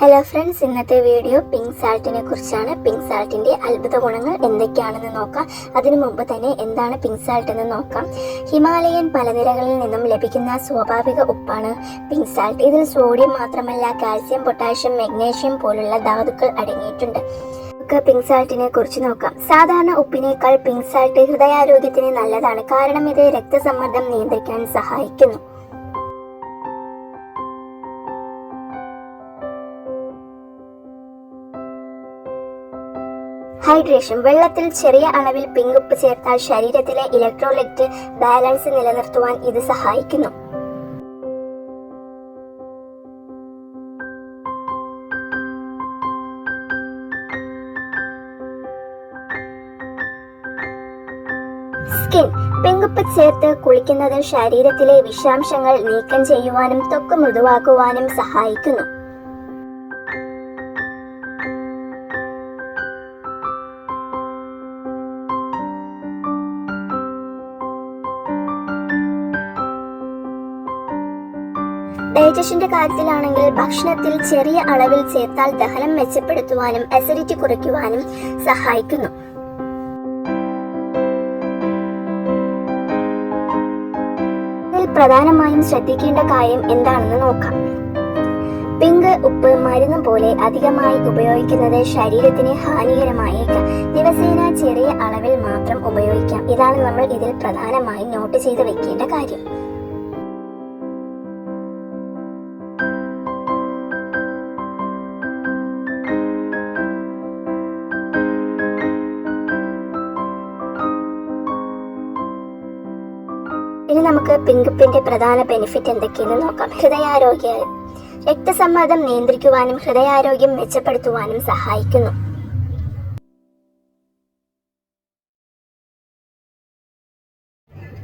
Hello friends ഇന്നത്തെ video pink സാൾട്ടിനെ കുറിച്ചാണ്. പിങ്ക് സാൾട്ടിന്റെ അത്ഭുത ഗുണങ്ങൾ എന്തൊക്കെയാണെന്ന് നോക്കാം. അതിനു മുമ്പ് തന്നെ എന്താണ് പിങ്ക് സാൾട്ട് എന്ന് നോക്കാം. ഹിമാലയൻ പലനിരകളിൽ നിന്നും ലഭിക്കുന്ന സ്വാഭാവിക ഉപ്പാണ് പിങ്ക് സാൾട്ട് ഇതിൽ സോഡിയം മാത്രമല്ല കാൽസ്യം പൊട്ടാഷ്യം മഗ്നീഷ്യം പോലുള്ള ധാതുക്കൾ അടങ്ങിയിട്ടുണ്ട്. നമുക്ക് പിങ്ക് സാൾട്ടിനെ കുറിച്ച് നോക്കാം. സാധാരണ ഉപ്പിനേക്കാൾ പിങ്ക് സാൾട്ട് ഹൃദയാരോഗ്യത്തിന് നല്ലതാണ്. കാരണം ഇത് രക്തസമ്മർദ്ദം നിയന്ത്രിക്കാൻ സഹായിക്കുന്നു. ഹൈഡ്രേഷൻ വെള്ളത്തിൽ ചെറിയ അളവിൽ പിങ്കുപ്പ് ചേർത്താൽ ശരീരത്തിലെ ഇലക്ട്രോലൈറ്റ് ബാലൻസ് നിലനിർത്തുവാൻ ഇത് സഹായിക്കുന്നു. സ്കിൻ പിങ്കുപ്പ് ചേർത്ത് കുളിക്കുന്നത് ശരീരത്തിലെ വിഷാംശങ്ങൾ നീക്കം ചെയ്യുവാനും തൊക്ക് മൃദുവാക്കുവാനും സഹായിക്കുന്നു. ഡൈജഷന്റെ കാര്യത്തിലാണെങ്കിൽ ഭക്ഷണത്തിൽ ചെറിയ അളവിൽ ചേർത്താൽ ദഹനം മെച്ചപ്പെടുത്തുവാനും അസിഡിറ്റി കുറയ്ക്കുവാനും സഹായിക്കുന്നു. പ്രധാനമായും ശ്രദ്ധിക്കേണ്ട കാര്യം എന്താണെന്ന് നോക്കാം. പിങ്ക് ഉപ്പ് മരുന്ന് പോലെ അധികമായി ഉപയോഗിക്കുന്നത് ശരീരത്തിന് ഹാനികരമായേക്കാം. ദിവസേന ചെറിയ അളവിൽ മാത്രം ഉപയോഗിക്കാം. ഇതാണ് നമ്മൾ ഇതിൽ പ്രധാനമായും നോട്ട് ചെയ്ത് വെക്കേണ്ട കാര്യം. ഇനി നമുക്ക് പിങ്കുപ്പിന്റെ പ്രധാന ബെനിഫിറ്റ് എന്തൊക്കെയെന്ന് നോക്കാം. ഹൃദയാരോഗ്യ രക്തസമ്മർദ്ദം നിയന്ത്രിക്കുവാനും ഹൃദയാരോഗ്യം മെച്ചപ്പെടുത്തുവാനും സഹായിക്കുന്നു.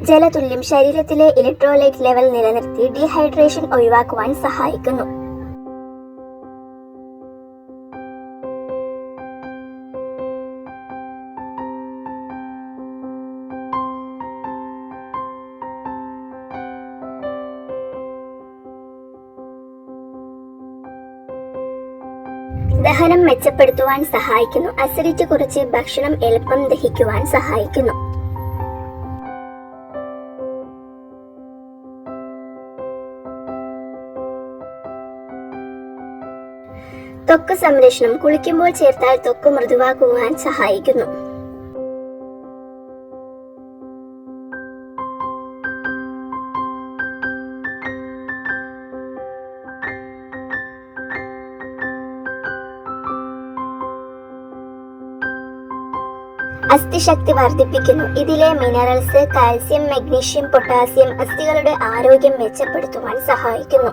ജലതുല്യം ശരീരത്തിലെ ഇലക്ട്രോലൈറ്റ് ലെവൽ നിലനിർത്തി ഡീഹൈഡ്രേഷൻ ഒഴിവാക്കുവാൻ സഹായിക്കുന്നു. ദഹനം മെച്ചപ്പെടുത്തുവാൻ സഹായിക്കുന്നു. അസിഡിറ്റി കുറച്ച് ഭക്ഷണം എളുപ്പം ദഹിക്കുവാൻ സഹായിക്കുന്നു. ത്വക്ക് സംരക്ഷണം. കുളിക്കുമ്പോൾ ചേർത്താൽ ത്വക്ക് മൃദുവാക്കുവാൻ സഹായിക്കുന്നു. അസ്ഥിശക്തി വർദ്ധിപ്പിക്കുന്നു. ഇതിലെ മിനറൽസ് കാൽസ്യം മഗ്നീഷ്യം പൊട്ടാസ്യം അസ്ഥികളുടെ ആരോഗ്യം മെച്ചപ്പെടുത്തുവാൻ സഹായിക്കുന്നു.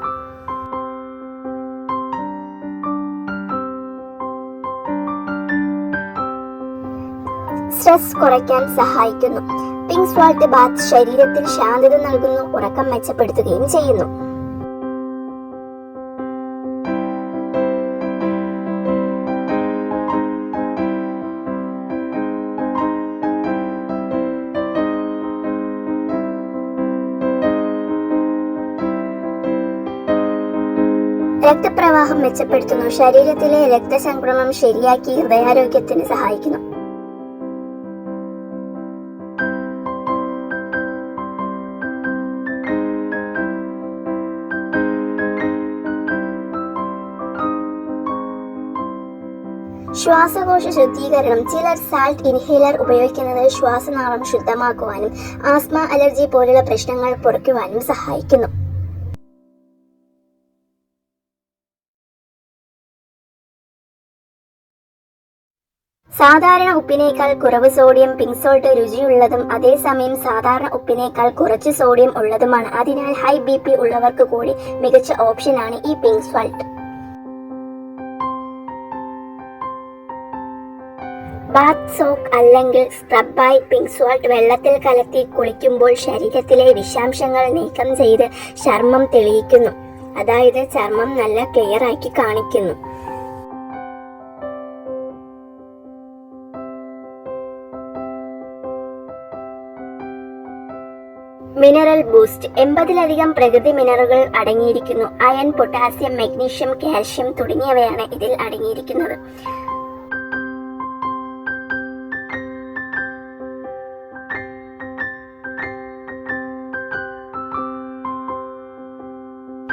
സ്ട്രെസ് കുറയ്ക്കാൻ സഹായിക്കുന്നു. പിങ്ക് സ്വാൾട്ട് ബാത്ത് ശരീരത്തിൽ ശാന്തത നൽകുന്നു ഉറക്കം മെച്ചപ്പെടുത്തുകയും ചെയ്യുന്നു. രക്തപ്രവാഹം മെച്ചപ്പെടുത്തുന്നു. ശരീരത്തിലെ രക്തസംക്രമം ശരിയാക്കി ഹൃദയാരോഗ്യത്തിന് സഹായിക്കുന്നു. ശ്വാസകോശ ശുദ്ധീകരണം. ചിലർ സാൾട്ട് ഇൻഹേലർ ഉപയോഗിക്കുന്നത് ശ്വാസനാളം ശുദ്ധമാക്കുവാനും ആസ്മ അലർജി പോലുള്ള പ്രശ്നങ്ങൾ കുറയ്ക്കുവാനും സഹായിക്കുന്നു. സാധാരണ ഉപ്പിനേക്കാൾ കുറവ് സോഡിയം പിങ്ക് സോൾട്ട് രുചിയുള്ളതും അതേസമയം സാധാരണ ഉപ്പിനേക്കാൾ കുറച്ച് സോഡിയം ഉള്ളതുമാണ്. അതിനാൽ ഹൈ ബി പി ഉള്ളവർക്ക് കൂടി മികച്ച ഓപ്ഷനാണ് ഈ പിങ്ക് സോൾട്ട് ബാത്ത് സോക്ക് അല്ലെങ്കിൽ സ്ക്രബായി പിങ്ക് സോൾട്ട് വെള്ളത്തിൽ കലത്തി കുളിക്കുമ്പോൾ ശരീരത്തിലെ വിഷാംശങ്ങൾ നീക്കം ചെയ്ത് ചർമ്മം തെളിയിക്കുന്നു. അതായത് ചർമ്മം നല്ല ക്ലിയർ ആക്കി കാണിക്കുന്നു. Mineral boost. എൺപതിലധികം പ്രകൃതി മിനറുകൾ അടങ്ങിയിരിക്കുന്നു. അയൺ പൊട്ടാസ്യം മഗ്നീഷ്യം കാൽഷ്യം തുടങ്ങിയവയാണ് ഇതിൽ അടങ്ങിയിരിക്കുന്നത്.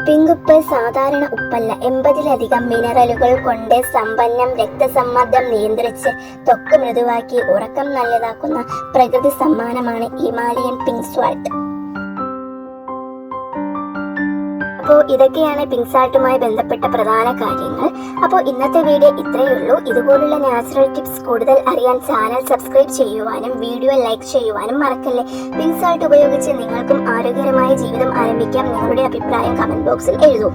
പിങ്കുപ്പ് സാധാരണ ഉപ്പല്ല. എൺപതിലധികം മിനറലുകൾ കൊണ്ട് സമ്പന്നം രക്തസമ്മർദ്ദം നിയന്ത്രിച്ച് തൊക്ക് മൃദുവാക്കി ഉറക്കം നല്ലതാക്കുന്ന പ്രകൃതി സമ്മാനമാണ് ഹിമാലയൻ പിങ്ക് സ്വാൾട്ട് അപ്പോൾ ഇതൊക്കെയാണ് പിങ്ക് സാൾട്ടുമായി ബന്ധപ്പെട്ട പ്രധാന കാര്യങ്ങൾ. അപ്പോൾ ഇന്നത്തെ വീഡിയോ ഇത്രയേ ഉള്ളൂ. ഇതുപോലുള്ള നാച്ചുറൽ ടിപ്സ് കൂടുതൽ അറിയാൻ ചാനൽ സബ്സ്ക്രൈബ് ചെയ്യുവാനും വീഡിയോ ലൈക്ക് ചെയ്യുവാനും മറക്കല്ലേ. പിങ്ക് സാൾട്ട് ഉപയോഗിച്ച് നിങ്ങൾക്കും ആരോഗ്യകരമായ ജീവിതം ആരംഭിക്കാം. നിങ്ങളുടെ അഭിപ്രായം കമന്റ് ബോക്സിൽ എഴുതൂ.